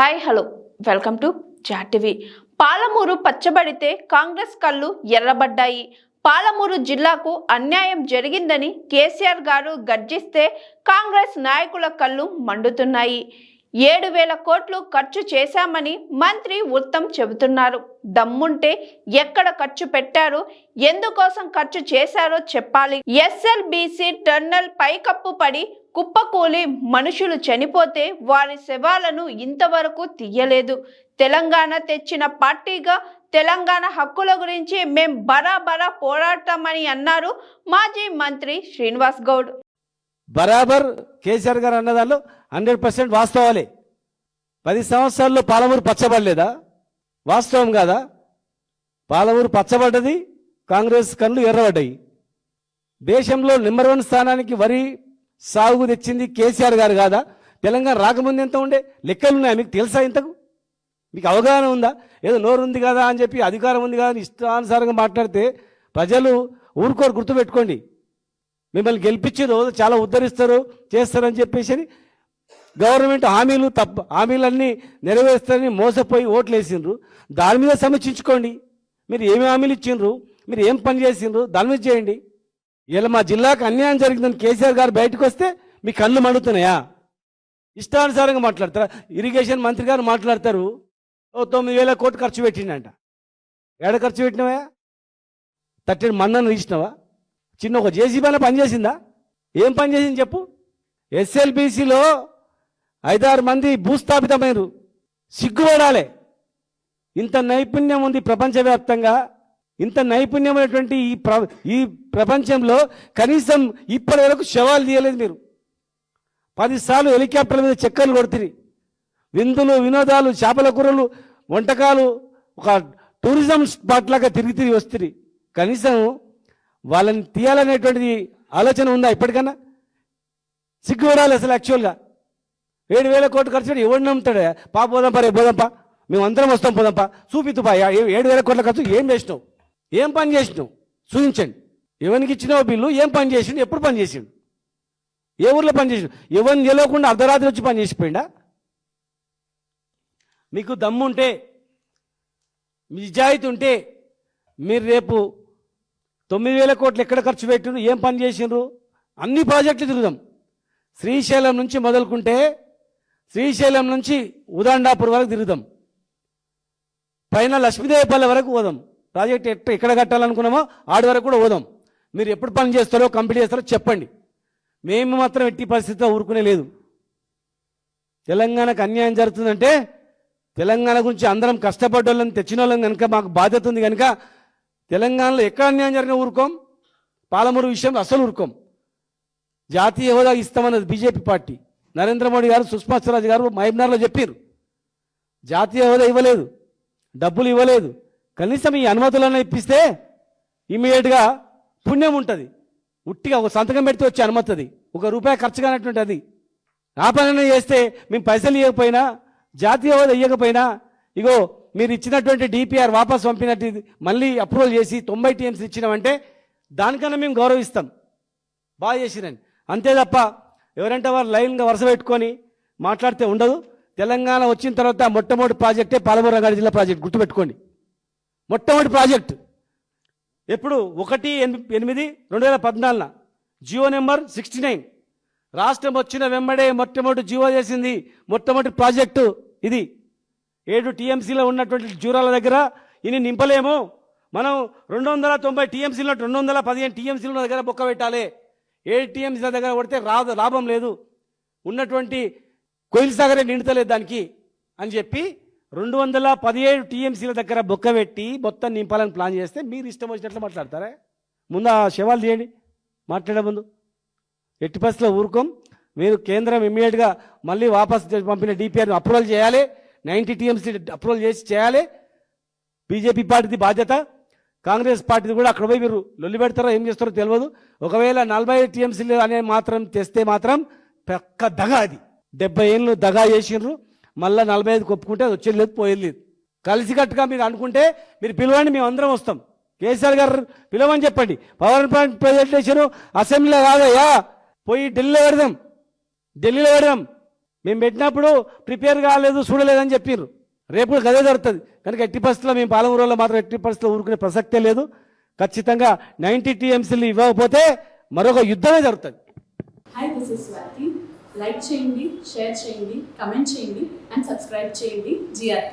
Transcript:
Hi hello. Welcome to జాటివి పాలమూరు పచ్చబడితే కాంగ్రెస్ కళ్ళు ఎర్రబడ్డాయి. పాలమూరు జిల్లాకు అన్యాయం జరిగిందని కేసీఆర్ గారు గర్జిస్తే కాంగ్రెస్ నాయకుల కళ్ళు మండుతున్నాయి. ఏడు వేల కోట్లు ఖర్చు చేశామని మంత్రి ఉత్తమ్ చెబుతున్నారు. దమ్ముంటే ఎక్కడ ఖర్చు పెట్టారు? ఎందుకోసం ఖర్చు చేశారో చెప్పాలి. ఎస్ఎల్బిసి టర్నల్ పైకప్పు పడి కుప్పకూలి మనుషులు చనిపోతే వారి శవాలను ఇంతవరకు తీయలేదు. తెలంగాణ తెచ్చిన పార్టీగా తెలంగాణ హక్కుల గురించి మేం బరాబరా పోరాడతామని అన్నారు మాజీ మంత్రి శ్రీనివాస్ గౌడ్. బరాబర్ కేసీఆర్ గారు అన్న దానిలో హండ్రెడ్ పర్సెంట్ వాస్తవాలే. పది సంవత్సరాల్లో పాలమూరు పచ్చబడలేదా? వాస్తవం కాదా? పాలమూరు పచ్చబడ్డది కాంగ్రెస్ కళ్ళు ఎర్రబడ్డాయి. దేశంలో నెంబర్ వన్ స్థానానికి వరి సాగు తెచ్చింది కేసీఆర్ గారు కాదా? తెలంగాణ రాకముందు ఎంత ఉండే? లెక్కలున్నాయి మీకు తెలుసా ఇంతకు? మీకు అవగాహన ఉందా? ఏదో నోరు ఉంది కదా అని చెప్పి అధికారం ఉంది కదా అని ఇష్టానుసారంగా మాట్లాడితే ప్రజలు ఊరుకోరు గుర్తుపెట్టుకోండి. మిమ్మల్ని గెలిపించి రోజు చాలా ఉద్ధరిస్తారు చేస్తారని చెప్పేసి గవర్నమెంట్ హామీలు తప్ప హామీలన్నీ నెరవేరుస్తారని మోసపోయి ఓట్లు వేసిండ్రు దాని మీద సమీక్షించుకోండి. మీరు ఏమి హామీలు ఇచ్చిండ్రు? మీరు ఏం పని చేసిండ్రు? దాని మీద చేయండి. ఇలా మా జిల్లాకు అన్యాయం జరిగిందని కేసీఆర్ గారు బయటకు వస్తే మీ కళ్ళు మండుతున్నాయా? ఇష్టానుసారంగా మాట్లాడతారు? ఇరిగేషన్ మంత్రి గారు మాట్లాడతారు. ఓ తొమ్మిది వేల కోట్లు ఖర్చు పెట్టిండంట. ఏడ ఖర్చు పెట్టినవా థర్టీన్ మన్నను తీసినావా? చిన్న ఒక జేసీబీ పని చేసిందా ఏం పని చేసింది చెప్పు? ఎస్ఎల్బిసిలో ఐదారు మంది భూస్థాపితమైనరు. సిగ్గుపడాలి. ఇంత నైపుణ్యం ఉంది ప్రపంచవ్యాప్తంగా. ఇంత నైపుణ్యమైనటువంటి ఈ ప్ర ఈ ప్రపంచంలో కనీసం ఇప్పటి వరకు శవాలు తీయలేదు మీరు. పదిసార్లు హెలికాప్టర్ల మీద చెక్కర్లు కొడుతుంది విందులు వినోదాలు చేపల కూరలు వంటకాలు ఒక టూరిజం స్పాట్ లాగా తిరిగి తిరిగి వస్తుంది కనీసం వాళ్ళని తీయాలనేటువంటిది ఆలోచన ఉందా ఇప్పటికన్నా? సిగ్గుపడాలి అసలు యాక్చువల్గా ఏడు వేల కోట్లు ఖర్చు పెట్టి ఎవడు నమ్ముతాడు? పా పోదాంపా రేపు పోదాంపా మేము అందరం వస్తాం పోదాంపా చూపిద్దుపా ఏ- ఏడు వేల కోట్ల ఖర్చు ఏం చేసినావు? ఏం పని చేసినావు? చూపించండి ఎవరికి ఇచ్చినావు బిల్లు? ఏం పని చేసిండు? ఎప్పుడు పని చేసిండు? ఏ ఊర్లో పని చేసిండు? ఎవరిని తెలియకుండా అర్ధరాత్రి వచ్చి పని చేసిపోయిండా? మీకు దమ్ముంటే నిజాయితీ ఉంటే మీరు రేపు తొమ్మిది వేల కోట్లు ఎక్కడ ఖర్చు పెట్టిండ్రు ఏం పని చేసిండ్రు? అన్ని ప్రాజెక్టులు తిరుగుదాం. శ్రీశైలం నుంచి మొదలుకుంటే శ్రీశైలం నుంచి ఉదాండాపూర్ వరకు తిరుగుదాం. పైన లక్ష్మీదేవిపల్లి వరకు పోదాం. ప్రాజెక్ట్ ఎట్ట ఎక్కడ కట్టాలనుకున్నామో ఆడి వరకు కూడా పోదాం. మీరు ఎప్పుడు పని చేస్తారో కంప్లీట్ చేస్తారో చెప్పండి. మేము మాత్రం ఎట్టి పరిస్థితిలో ఊరుకునే లేదు. తెలంగాణకు అన్యాయం జరుగుతుందంటే తెలంగాణ గురించి అందరం కష్టపడ్డోళ్ళని తెచ్చిన వాళ్ళని కనుక మాకు బాధ్యత ఉంది కనుక తెలంగాణలో ఎక్కడ అన్యాయం జరిగిన ఊరుకోం. పాలమూరు విషయంలో అసలు ఊరుకోం. జాతీయ హోదా ఇస్తామన్నది బీజేపీ పార్టీ. నరేంద్ర మోడీ గారు సుష్మా స్వరాజ్ గారు మహబూబ్నగర్లో చెప్పారు జాతీయ హోదా ఇవ్వలేదు. డబ్బులు ఇవ్వలేదు. కనీసం ఈ అనుమతులన్నీ ఇప్పిస్తే ఇమీడియట్గా పుణ్యం ఉంటుంది. ఉట్టిగా ఒక సంతకం పెడితే వచ్చే అనుమతి ఒక రూపాయి ఖర్చు కానటువంటి అది. ఆ పని చేస్తే మేము పైసలు ఇవ్వకపోయినా జాతీయ హోదా ఇవ్వకపోయినా ఇగో మీరు ఇచ్చినటువంటి డిపిఆర్ వాపస్ పంపినట్టు మళ్ళీ అప్రూవల్ చేసి తొంభై టీఎంసీ ఇచ్చినామంటే దానికన్నా మేము గౌరవిస్తాం. బాగా చేసిరని అంతే తప్ప ఎవరంటే వారు లైన్గా వరుస పెట్టుకొని మాట్లాడితే ఉండదు. తెలంగాణ వచ్చిన తర్వాత మొట్టమొదటి ప్రాజెక్టే పాలమూరు రంగారెడ్డి జిల్లా ప్రాజెక్ట్. గుర్తుపెట్టుకోండి. మొట్టమొదటి ప్రాజెక్ట్. ఎప్పుడు? ఒకటి ఎనిమిది రెండు వేల పద్నాలుగున. Jio number sixty nine. రాష్ట్రం వచ్చిన వెంబడే మొట్టమొదటి జియో చేసింది మొట్టమొదటి ప్రాజెక్టు ఇది. ఏడు టీఎంసీలో ఉన్నటువంటి జూరాల దగ్గర ఇన్ని నింపలేము. మనం రెండు వందల తొంభై టీఎంసీలో రెండు వందల పదిహేను టీఎంసీల దగ్గర బొక్క పెట్టాలి. ఏడు టీఎంసీల దగ్గర కొడితే రాదు లాభం లేదు. ఉన్నటువంటి కోయిల్ సాగరే నిండుతలేదు దానికి అని చెప్పి రెండు వందల పదిహేడు టీఎంసీల దగ్గర బొక్క పెట్టి మొత్తం నింపాలని ప్లాన్ చేస్తే మీరు ఇష్టం వచ్చినట్లు మాట్లాడతారా? ముందు ఆ శవాలు తీయండి. మాట్లాడే ముందు. ఎట్టి పరిస్థితిలో ఊరుకోం. మీరు కేంద్రం ఇమ్మీడియట్గా మళ్ళీ వాపస్ పంపిన డిపిఆర్ని అప్రూవల్ చేయాలి. నైంటీ టీఎంసీ అప్రూవల్ చేసి చేయాలి. బీజేపీ పార్టీది బాధ్యత. కాంగ్రెస్ పార్టీది కూడా అక్కడ పోయి మీరు లొల్లి పెడతారో ఏం చేస్తారో తెలియదు. ఒకవేళ నలభై టీఎంసీలు అనే మాత్రం తెస్తే మాత్రం పక్క దగ అది. డెబ్బై ఏళ్ళు దగా చేసిండ్రు. మళ్ళీ నలభై ఐదు కొప్పుకుంటే అది వచ్చేది లేదు పోయేది లేదు. కలిసికట్టుగా మీరు అనుకుంటే మీరు పిలవండి మేము అందరం వస్తాం. కేసీఆర్ గారు పిలవని చెప్పండి. పవర్ పాయింట్ ప్రజెంటేషన్ అసెంబ్లీలో కాదయ్యా. పోయి ఢిల్లీలో పెడదాం. ఢిల్లీలో పెడదాం. మేము పెట్టినప్పుడు ప్రిపేర్ కాలేదు చూడలేదని చెప్పారు రేపు కూడా గదే జరుగుతుంది. కనుక ఎట్టి పరిస్థితుల్లో మేము పాలమూరులో మాత్రం ఎట్టి పరిస్థితుల్లో ఊరుకునే ప్రసక్తే లేదు. ఖచ్చితంగా నైంటీ టీఎంసీలు ఇవ్వకపోతే మరొక యుద్ధమే జరుగుతుంది. Hi this is Swathi like చేయండి షేర్ చేయండి కమెంట్ చేయండి అండ్ సబ్స్క్రైబ్ చేయండి జిఆర్